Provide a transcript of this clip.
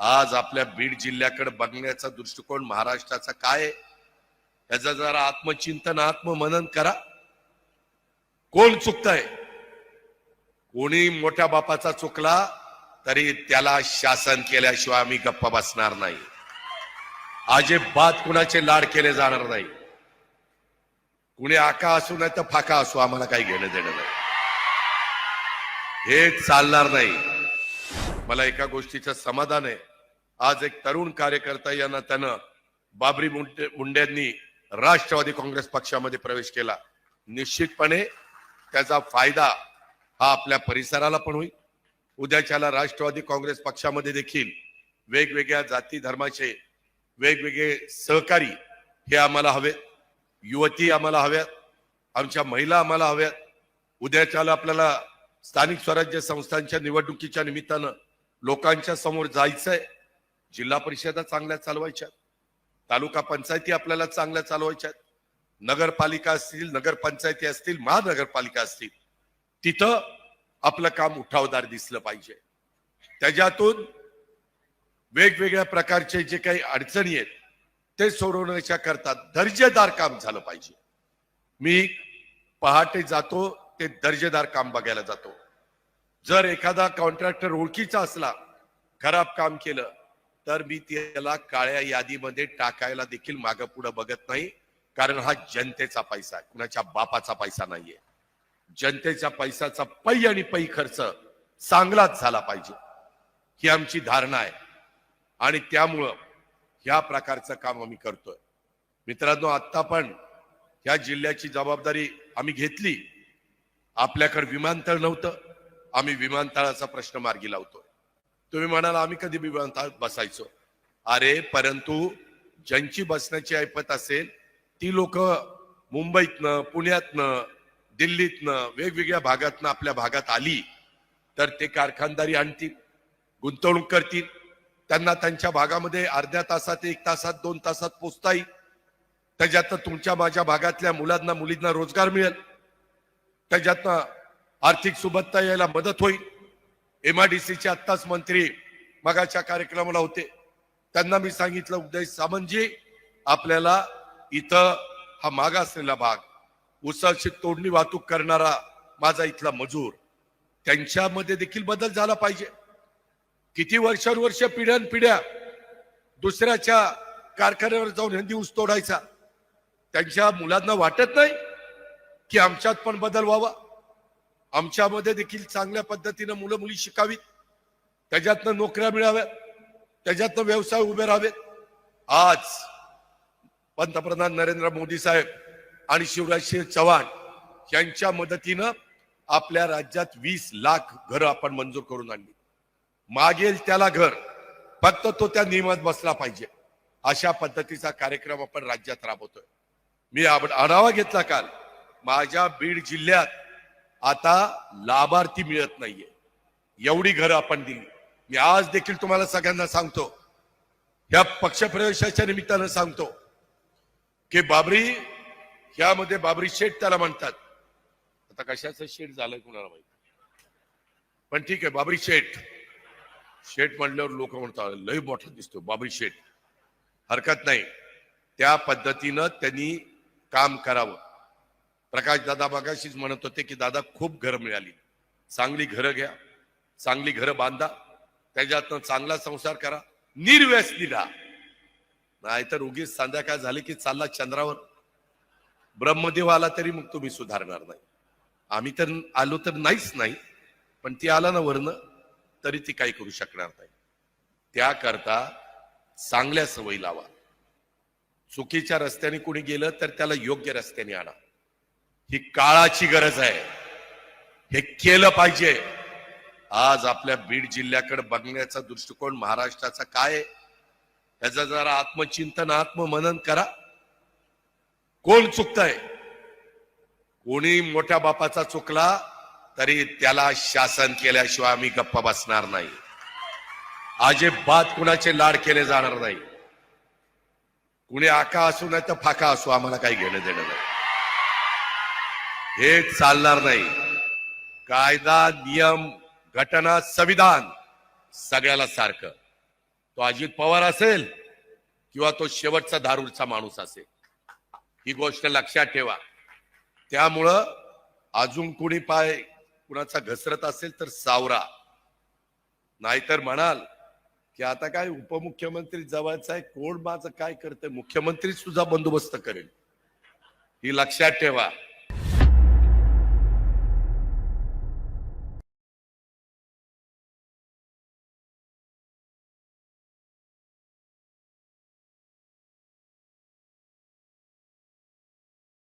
आज आपल्या बीड जिल्ह्याकडे बघण्याचा दृष्टिकोन महाराष्ट्राचा काय याचा जरा आत्मचिंतन आत्ममनन करा. कोण चुकतंय? कोणी मोठ्या बापाचा चुकला तरी त्याला शासन केल्याशिवाय आम्ही गप्पा बसणार नाही. अजिबात कुणाचे लाड केले जाणार नाही. कुणी आका असू नाही तर फाका असू आम्हाला काही घेणं देणं नाही. हे चालणार नाही. मला एका गोष्टीचं समाधान आहे. आज एक तरुण कार्यकर्ता यांना त्यानं बाबरी मुंडे मुंड्यांनी राष्ट्रवादी काँग्रेस पक्षामध्ये प्रवेश केला. निश्चितपणे त्याचा फायदा हा आपल्या परिसराला पण होईल. उद्याच्याला राष्ट्रवादी काँग्रेस पक्षामध्ये देखील वेगवेगळ्या जाती धर्माचे वेगवेगळे सहकारी हे आम्हाला हवेत. युवती आम्हाला हव्यात. आमच्या महिला आम्हाला हव्यात. उद्याच्याला आपल्याला स्थानिक स्वराज्य संस्थांच्या निवडणुकीच्या निमित्तानं लोकांच्या समोर जायचंय. जिल्हा परिषदा चांगल्या चालवायच्या तालुका पंचायती आपल्याला चांगल्या चालवायच्या नगरपालिका असतील नगरपंचायती असतील महानगरपालिका असतील तिथं आपलं काम उठावदार दिसलं पाहिजे. त्याच्यातून वेगवेगळ्या प्रकारचे जे काही अडचणी आहेत ते सोडवण्याच्या करता दर्जेदार काम झालं पाहिजे. मी पहाटे जातो ते दर्जेदार काम बघायला जातो. जर एखादा कॉन्ट्रॅक्टर ओळखीचा असला खराब काम केलं तर मी त्याला काळ्या यादीमध्ये टाकायला देखील मागं पुढे बघत नाही कारण हा जनतेचा पैसा आहे. कुणाच्या बापाचा पैसा नाहीये. जनतेच्या पैशाचा पै आणि पै खर्च चांगलाच झाला पाहिजे. ही आमची धारणा आहे. आणि त्यामुळं ह्या प्रकारचं काम आम्ही करतोय. मित्रांनो आत्ता पण ह्या जिल्ह्याची जबाबदारी आम्ही घेतली. आपल्याकडे विमानतळ नव्हतं. आम्ही विमानतळाचा प्रश्न मार्गी लावतोय. तुम्ही म्हणाला आम्ही कधी विमानतळात बसायचो. अरे परंतु ज्यांची बसण्याची ऐपत असेल ती लोक मुंबईतनं पुण्यातनं दिल्लीतनं वेगवेगळ्या भागातनं आपल्या भागात आली तर ते कारखानदारी आणतील गुंतवणूक करतील. त्यांना त्यांच्या भागामध्ये अर्ध्या तासात एक तासात दोन तासात पोचता येईल त्याच्यातनं तुमच्या माझ्या भागातल्या मुलांना मुलींना रोजगार मिळेल. त्याच्यातनं आर्थिक सुबत्ता यायला मदत होईल. एमआयडीसीचे आत्ताच मंत्री मगाच्या कार्यक्रमाला होते. त्यांना मी सांगितलं उदय सामंतजी आपल्याला इथं हा मागासलेला भाग उसाची तोडणी वाहतूक करणारा माझा इथला मजूर त्यांच्यामध्ये देखील बदल झाला पाहिजे. किती वर्षानुवर्ष पिढ्यान पिढ्या दुसऱ्याच्या कारखान्यावर जाऊन हिंदी ऊस तोडायचा. त्यांच्या मुलांना वाटत नाही की आमच्यात पण बदल व्हावा. आमच्यामध्ये देखील चांगल्या पद्धतीनं मुलं मुली शिकावीत. त्याच्यातनं नोकऱ्या मिळाव्यात. त्याच्यातनं व्यवसाय उभे राहावेत. आज पंतप्रधान नरेंद्र मोदी साहेब आणि शिवराज सिंह चव्हाण यांच्या मदतीनं आपल्या राज्यात वीस लाख घरं आपण मंजूर करून आणली. मागेल त्याला घर फक्त तो त्या नियमात बसला पाहिजे. अशा पद्धतीचा कार्यक्रम आपण राज्यात राबवतोय. मी आढावा घेतला काल. माझ्या बीड जिल्ह्यात आता लाभार्थी मिळत नाहीये. एवढी घरं आपण दिली. मी आज देखील तुम्हाला सगळ्यांना सांगतो या पक्षप्रवेशाच्या निमित्तानं सांगतो की बाबरी ह्यामध्ये बाबरी शेठ त्याला म्हणतात. आता कशाचं शेठ झालंय कुणाला माहिती? पण ठीक आहे बाबरी शेठ. शेठ म्हणल्यावर लोक म्हणतात लय मोठा दिसतो बाबरी शेठ. हरकत नाही. त्या पद्धतीनं त्यांनी काम करावं. प्रकाश दादा मागाशीच म्हणत होते की दादा खूप घरं मिळाली. चांगली घरं घ्या. चांगली घरं बांधा. त्याच्यातनं चांगला संसार करा. निर्व्यसनी राहा नाहीतर उगीच संध्याकाळ झाली की चालला चंद्रावर. ब्रह्मदेव आला तरी मग तुम्ही सुधारणार नाही. आम्ही तर आलो तर नाहीच नाही पण ती आला ना वरनं तरी ती काही करू शकणार नाही. त्याकरता चांगल्या सवयी लावा. चुकीच्या रस्त्याने कोणी गेलं तर त्याला योग्य रस्त्याने आणा. ही काळाची गरज आहे. हे केलं पाहिजे. आज आपल्या बीड जिल्ह्याकडे बघण्याचा दृष्टिकोन महाराष्ट्राचा काय आहे? जरा आत्मचिंतन आत्ममनन करा. कोण चुकतंय? कोणी मोठ्या बापाचा चुकला तरी त्याला शासन केल्याशिवाय आम्ही गप्पा बसणार नाही. अजिबात कुणाचे लाड केले जाणार नाही. कुणी आका असू नाही तर फाका असू आम्हाला काही घेणं देणं नाही. हे चालणार नाही. कायदा नियम घटना संविधान सगळ्याला सारखं. तो अजित पवार असेल किंवा तो शेवटचा दारूरचा माणूस असेल. ही गोष्ट लक्षात ठेवा. त्यामुळं अजून कुणी पाय कुणाचा घसरत असेल तर सावरा. नाहीतर म्हणाल की आता काय उपमुख्यमंत्री जवळचा आहे कोण माझं काय करते मुख्यमंत्री सुद्धा बंदोबस्त करेल. ही लक्षात ठेवा.